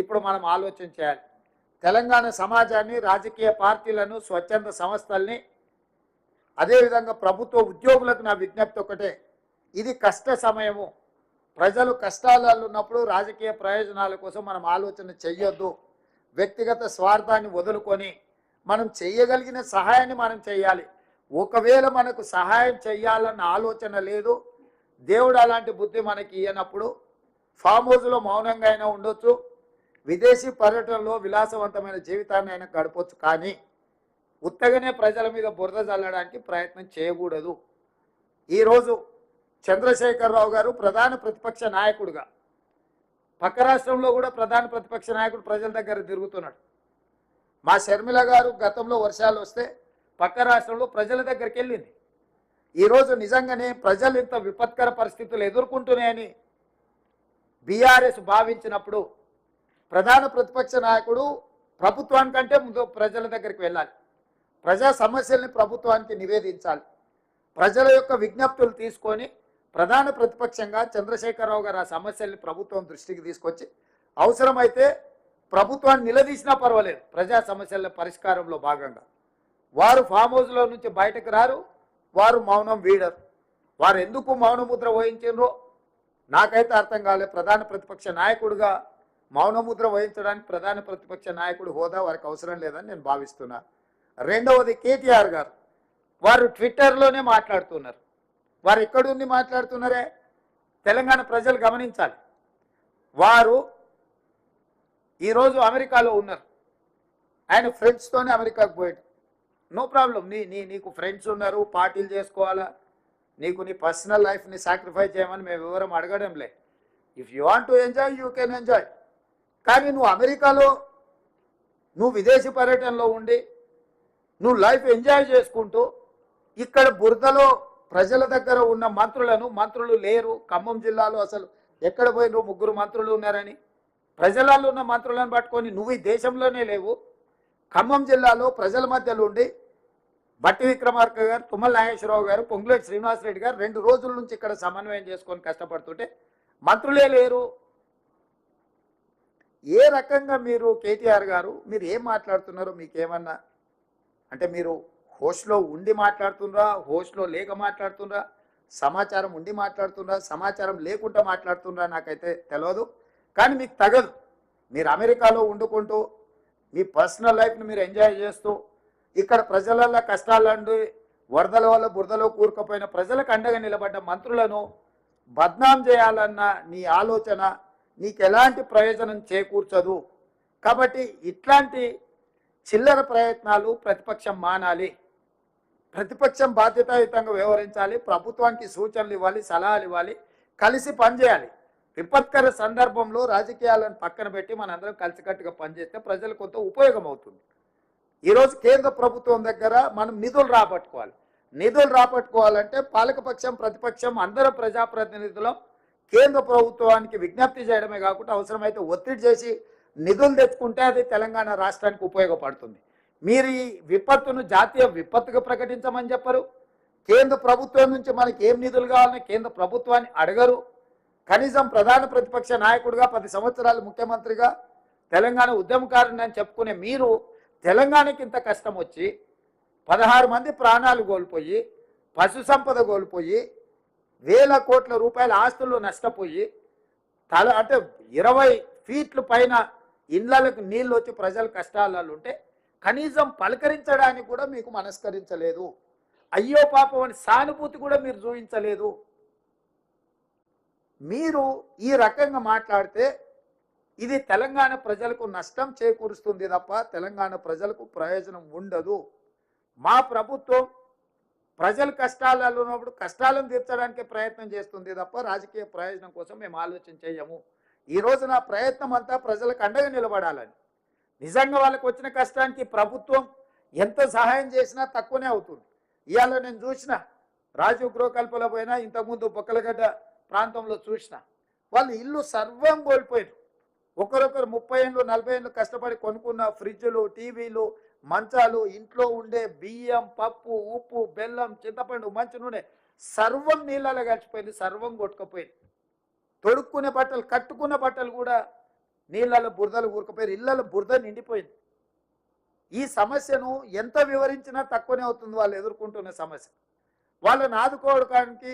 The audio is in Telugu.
ఇప్పుడు మనం ఆలోచన చేయాలి. తెలంగాణ సమాజాన్ని రాజకీయ పార్టీలను స్వచ్ఛంద సంస్థల్ని అదేవిధంగా ప్రభుత్వ ఉద్యోగులకు నా విజ్ఞప్తి ఒకటే. ఇది కష్ట సమయము. ప్రజలు కష్టాలలో ఉన్నప్పుడు రాజకీయ ప్రయోజనాల కోసం మనం ఆలోచన చెయ్యొద్దు. వ్యక్తిగత స్వార్థాన్ని వదులుకొని మనం చేయగలిగిన సహాయాన్ని మనం చేయాలి ఒకవేళ మనకు సహాయం చేయాలన్న ఆలోచన లేదు దేవుడు అలాంటి బుద్ధి మనకి ఇయ్యనప్పుడు ఫామ్ హౌస్లో మౌనంగా అయినా ఉండొచ్చు. విదేశీ పర్యటనలో విలాసవంతమైన జీవితాన్ని ఆయన గడపొచ్చు కానీ ఉత్తగానే ప్రజల మీద బురద చల్లడానికి ప్రయత్నం చేయకూడదు. ఈరోజు చంద్రశేఖరరావు గారు ప్రధాన ప్రతిపక్ష నాయకుడుగా పక్క రాష్ట్రంలో కూడా ప్రధాన ప్రతిపక్ష నాయకుడు ప్రజల దగ్గర తిరుగుతున్నాడు. మా షర్మిల గారు గతంలో వర్షాలు వస్తే పక్క రాష్ట్రంలో ప్రజల దగ్గరికి వెళ్ళింది. ఈరోజు నిజంగానే ప్రజలు ఇంత విపత్కర పరిస్థితులు ఎదుర్కొంటున్నాయని బీఆర్ఎస్ భావించినప్పుడు ప్రధాన ప్రతిపక్ష నాయకుడు ప్రభుత్వానికంటే ముందు ప్రజల దగ్గరికి వెళ్ళాలి. ప్రజా సమస్యల్ని ప్రభుత్వానికి నివేదించాలి. ప్రజల యొక్క విజ్ఞప్తులు తీసుకొని ప్రధాన ప్రతిపక్షంగా చంద్రశేఖరరావు గారు ఆ సమస్యల్ని ప్రభుత్వం దృష్టికి తీసుకొచ్చి అవసరమైతే ప్రభుత్వాన్ని నిలదీసినా పర్వాలేదు ప్రజా సమస్యల పరిష్కారంలో భాగంగా. వారు ఫామ్ హౌస్లో నుంచి బయటకు రారు వారు మౌనం వీడరు. వారు ఎందుకు మౌనముద్ర వహించారో నాకైతే అర్థం కాలేదు ప్రధాన ప్రతిపక్ష నాయకుడిగా మౌనముద్ర వహించడానికి ప్రధాన ప్రతిపక్ష నాయకుడు హోదా వారికి అవసరం లేదని నేను భావిస్తున్నా. రెండవది కేటీఆర్ గారు. వారు ట్విట్టర్లోనే మాట్లాడుతున్నారు. వారు ఎక్కడుండి మాట్లాడుతున్నారే? తెలంగాణ ప్రజలు గమనించాలి. వారు ఈరోజు అమెరికాలో ఉన్నారు. ఆయన ఫ్రెండ్స్తోనే అమెరికాకు పోయాడు. No problem. నీ నీ నీకు ఫ్రెండ్స్ ఉన్నారు పార్టీలు చేసుకోవాలా? నీకు నీ పర్సనల్ లైఫ్ని సాక్రిఫైస్ చేయమని మేము వివరం అడగడం లే if you want to enjoy you can enjoy. కానీ నువ్వు అమెరికాలో నువ్వు విదేశీ పర్యటనలో ఉండి నువ్వు లైఫ్ ఎంజాయ్ చేసుకుంటూ ఇక్కడ బురదలో ప్రజల దగ్గర ఉన్న మంత్రులను మంత్రులు లేరు ఖమ్మం జిల్లాలో అసలు ఎక్కడ పోయినరు ముగ్గురు మంత్రులు ఉన్నారని ప్రజలలో ఉన్న మంత్రులను పట్టుకొని నువ్వు ఈ దేశంలోనే లేవు ఖమ్మం జిల్లాలో ప్రజల మధ్యలో ఉండి బట్టి విక్రమార్క గారు తుమ్మల నాగేశ్వరరావు గారు పొంగులేటి శ్రీనివాసరెడ్డి గారు రెండు రోజుల నుంచి ఇక్కడ సమన్వయం చేసుకొని కష్టపడుతుంటే మంత్రులే లేరు ఏ రకంగా మీరు కేటీఆర్ గారు మీరు ఏం మాట్లాడుతున్నారో మీకేమన్నా? అంటే మీరు హోస్ట్లో ఉండి మాట్లాడుతుండ్రా హోస్ట్లో లేక మాట్లాడుతుండ్రా సమాచారం ఉండి మాట్లాడుతుండ్రా సమాచారం లేకుండా మాట్లాడుతుండ్రా నాకైతే తెలియదు కానీ మీకు తగదు. మీరు అమెరికాలో వండుకుంటూ మీ పర్సనల్ లైఫ్ని మీరు ఎంజాయ్ చేస్తూ ఇక్కడ ప్రజలలో కష్టాలండి వరదల వల్ల బురదలో కూరుకుపోయిన ప్రజలకు అండగా నిలబడ్డ మంత్రులను బద్నాం చేయాలన్న నీ ఆలోచన నీకు ఎలాంటి ప్రయోజనం చేకూర్చదు. కాబట్టి ఇట్లాంటి చిల్లర ప్రయత్నాలు ప్రతిపక్షం మానాలి. ప్రతిపక్షం బాధ్యతాయుతంగా వ్యవహరించాలి. ప్రభుత్వానికి సూచనలు ఇవ్వాలి సలహాలు ఇవ్వాలి. కలిసి పనిచేయాలి. విపత్కర సందర్భంలో రాజకీయాలను పక్కన పెట్టి మనందరం కలిసికట్టుగా పనిచేస్తే ప్రజలు కొంత ఉపయోగం అవుతుంది ఈరోజు కేంద్ర ప్రభుత్వం దగ్గర మనం నిధులు రాబట్టుకోవాలి. నిధులు రాబట్టుకోవాలంటే పాలకపక్షం ప్రతిపక్షం అందరం ప్రజాప్రతినిధులం. కేంద్ర ప్రభుత్వానికి విజ్ఞప్తి చేయడమే కాకుండా అవసరమైతే ఒత్తిడి చేసి నిధులు తెచ్చుకుంటే అది తెలంగాణ రాష్ట్రానికి ఉపయోగపడుతుంది. మీరు ఈ విపత్తును జాతీయ విపత్తుగా ప్రకటించమని చెప్పరు. కేంద్ర ప్రభుత్వం నుంచి మనకి ఏం నిధులు కావాలని కేంద్ర ప్రభుత్వాన్ని అడగరు. కనీసం ప్రధాన ప్రతిపక్ష నాయకుడిగా పది సంవత్సరాలు ముఖ్యమంత్రిగా తెలంగాణ ఉద్యమకారుని అని చెప్పుకునే మీరు తెలంగాణకి ఇంత కష్టం వచ్చి పదహారు మంది ప్రాణాలు కోల్పోయి పశు సంపద కోల్పోయి వేల కోట్ల రూపాయల ఆస్తులు నష్టపోయి తల అంటే ఇరవై ఫీట్లు పైన ఇళ్ళలకు నీళ్ళు వచ్చి ప్రజలు కష్టాలలో ఉంటే కనీసం పలకరించడానికి కూడా మీకు మనస్కరించలేదు. అయ్యో పాపం అని సానుభూతి కూడా మీరు చూపించలేదు. మీరు ఈ రకంగా మాట్లాడితే ఇది తెలంగాణ ప్రజలకు నష్టం చేకూరుస్తుంది తప్ప తెలంగాణ ప్రజలకు ప్రయోజనం ఉండదు. మా ప్రభుత్వం ప్రజలు కష్టాలలో ఉన్నప్పుడు కష్టాలను తీర్చడానికి ప్రయత్నం చేస్తుంది తప్ప రాజకీయ ప్రయోజనం కోసం మేము ఆలోచన చేయము. ఈ రోజు నా ప్రయత్నం అంతా ప్రజలకు అండగా నిలబడాలని. నిజంగా వాళ్ళకు వచ్చిన కష్టానికి ప్రభుత్వం ఎంత సహాయం చేసినా తక్కువనే అవుతుంది. ఇవాళ నేను చూసిన రాజీవ్ గృహకల్పలో పోయినా ఇంతకుముందు బొక్కలగడ్డ ప్రాంతంలో చూసిన వాళ్ళు ఇల్లు సర్వం కోల్పోయారు ఒకరొకరు ముప్పై ఏళ్ళు నలభై ఏళ్ళు కష్టపడి కొనుక్కున్న ఫ్రిడ్జ్లు టీవీలు మంచాలు ఇంట్లో ఉండే బియ్యం పప్పు ఉప్పు బెల్లం చింతపండు మంచి నూనె సర్వం నీళ్ళలో కలిసిపోయింది సర్వం కొట్టుకుపోయింది. తొడుక్కునే బట్టలు కట్టుకున్న బట్టలు కూడా నీళ్ళలో బురదలు ఊరుకుపోయారు ఇళ్ళలో బురద నిండిపోయింది. ఈ సమస్యను ఎంత వివరించినా తక్కువనే అవుతుంది వాళ్ళు ఎదుర్కొంటున్న సమస్య. వాళ్ళని ఆదుకోవడానికి